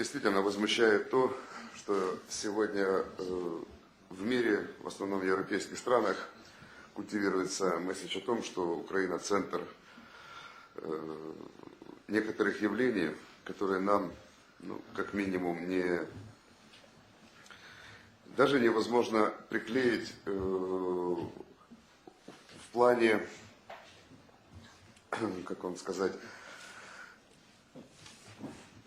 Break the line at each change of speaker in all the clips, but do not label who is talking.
действительно возмущает то, что сегодня э, в мире, в основном в европейских странах, культивируется мысль о том, что Украина центр э, некоторых явлений, которые нам, ну, как минимум, не даже невозможно приклеить э, в плане, как вам сказать,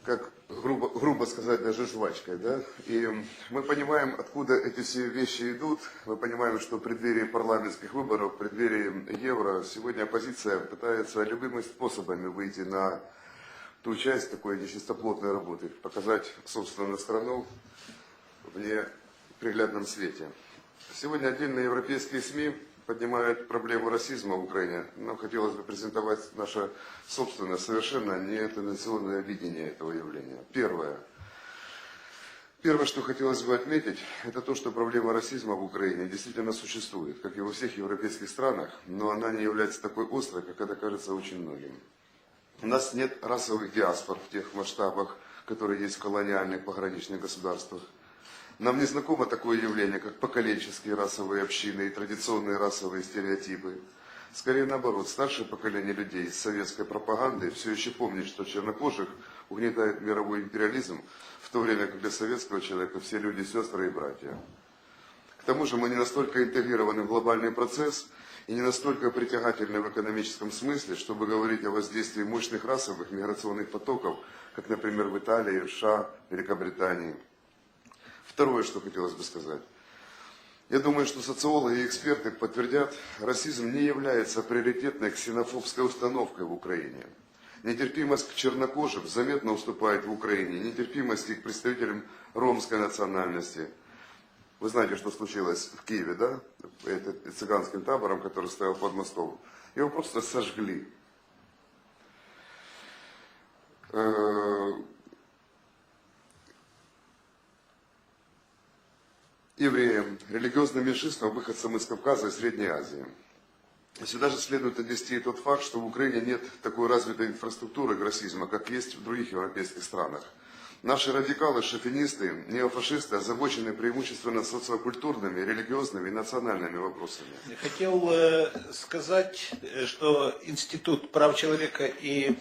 как грубо, грубо сказать, даже жвачкой, да? И мы понимаем, откуда эти все вещи идут. Мы понимаем, что в преддверии парламентских выборов, в преддверии евро, сегодня оппозиция пытается любыми способами выйти на ту часть такой нечистоплотной работы, показать собственную страну в неприглядном свете. Сегодня отдельные европейские СМИ поднимают проблему расизма в Украине. Нам хотелось бы презентовать наше собственное, совершенно нетрадиционное видение этого явления. Первое. Первое, что хотелось бы отметить, это то, что проблема расизма в Украине действительно существует, как и во всех европейских странах, но она не является такой острой, как это кажется очень многим. У нас нет расовых диаспор в тех масштабах, которые есть в колониальных пограничных государствах. Нам не знакомо такое явление, как поколенческие расовые общины и традиционные расовые стереотипы. Скорее наоборот, старшее поколение людей с советской пропагандой все еще помнит, что чернокожих угнетает мировой империализм, в то время как для советского человека все люди сестры и братья. К тому же мы не настолько интегрированы в глобальный процесс и не настолько притягательны в экономическом смысле, чтобы говорить о воздействии мощных расовых миграционных потоков, как, например, в Италии, в США, Великобритании. Второе, что хотелось бы сказать. Я думаю, что социологи и эксперты подтвердят, расизм не является приоритетной ксенофобской установкой в Украине. Нетерпимость к чернокожим заметно уступает в Украине нетерпимости к представителям ромской национальности. Вы знаете, что случилось в Киеве, да? Это цыганским табором, который стоял под мостом. Его просто сожгли. Э, евреям, религиозным меньшинствам, выходцам из Кавказа и Средней Азии. Сюда же следует отнести и тот факт, что в Украине нет такой развитой инфраструктуры расизма, как есть в других европейских странах. Наши радикалы, шовинисты, неофашисты озабочены преимущественно социокультурными, религиозными и национальными вопросами.
Хотел э, сказать, э, что Институт прав человека и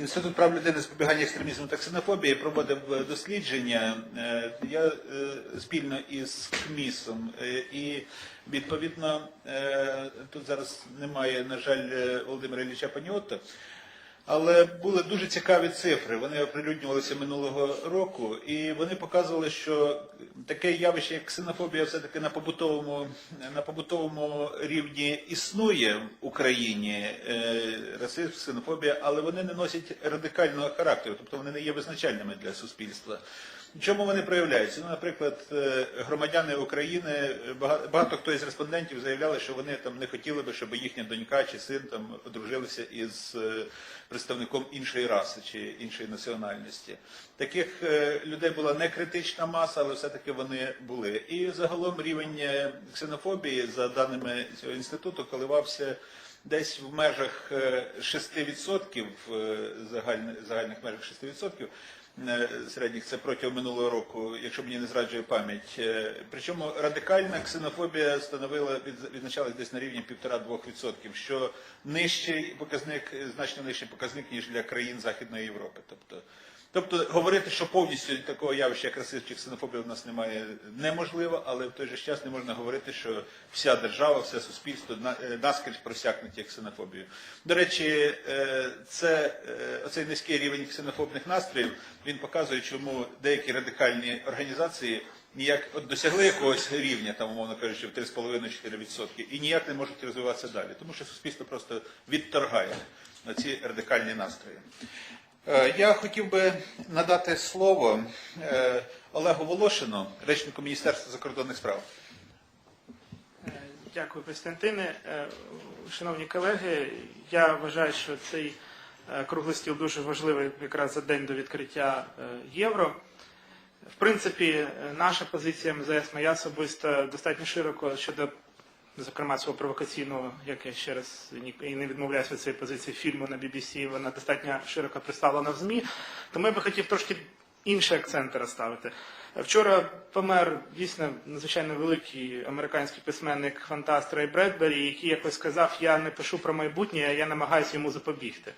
Інститут прав людини запобігання екстремізму та ксенофобії проводив е, дослідження. Е, Я е, спільно із КМІСом е, і відповідно е, тут зараз немає, на жаль, е, Володимира Ілліча Паніотто. Але були дуже цікаві цифри. Вони оприлюднювалися минулого року, і вони показували, що таке явище, як ксенофобія, все-таки на побутовому, на побутовому рівні існує в Україні е, расизм, ксенофобія, але вони не носять радикального характеру, тобто вони не є визначальними для суспільства. Чому вони проявляються? Ну, наприклад, е, громадяни України, е, багато хто із респондентів заявляли, що вони там не хотіли би, щоб їхня донька чи син там одружилися із е, представником іншої раси чи іншої національності. Таких людей була не критична маса, але все-таки вони були. І загалом рівень ксенофобії, за даними цього інституту, коливався десь в межах е, 6%, е, загальних, загальних межах 6%. е, Середніх це протягом минулого року, якщо мені не зраджує пам'ять. Е, Причому радикальна ксенофобія становила від- відзначалась десь на рівні 1,5-2%, що нижчий показник, е, значно нижчий показник, ніж для країн Західної Європи. Тобто, тобто говорити, що повністю такого явища, як расизм чи ксенофобія, у нас немає, неможливо, але в той же час не можна говорити, що вся держава, все суспільство е, наскрізь просякнуті ксенофобією. До речі, е, це е, оцей низький рівень ксенофобних настроїв він показує, чому деякі радикальні організації ніяк от досягли якогось рівня, там, умовно кажучи, в 3,5-4% і ніяк не можуть розвиватися далі, тому що суспільство просто відторгає на ці радикальні настрої. Е, Я хотів би надати слово е, Олегу Волошину, речнику Міністерства закордонних справ.
Е, Дякую, Костянтине. Шановні колеги, я вважаю, що цей круглий стіл дуже важливий якраз за день до відкриття євро. В принципі, наша позиція МЗС, моя особиста, достатньо широко щодо зокрема цього провокаційного, як я ще раз і не відмовляюся від цієї позиції фільму на BBC, вона достатньо широко представлена в ЗМІ. Тому я би хотів трошки інші акценти розставити. Вчора помер дійсно надзвичайно великий американський письменник фантаст Рей Бредбері, який якось сказав, я не пишу про майбутнє, я намагаюся йому запобігти.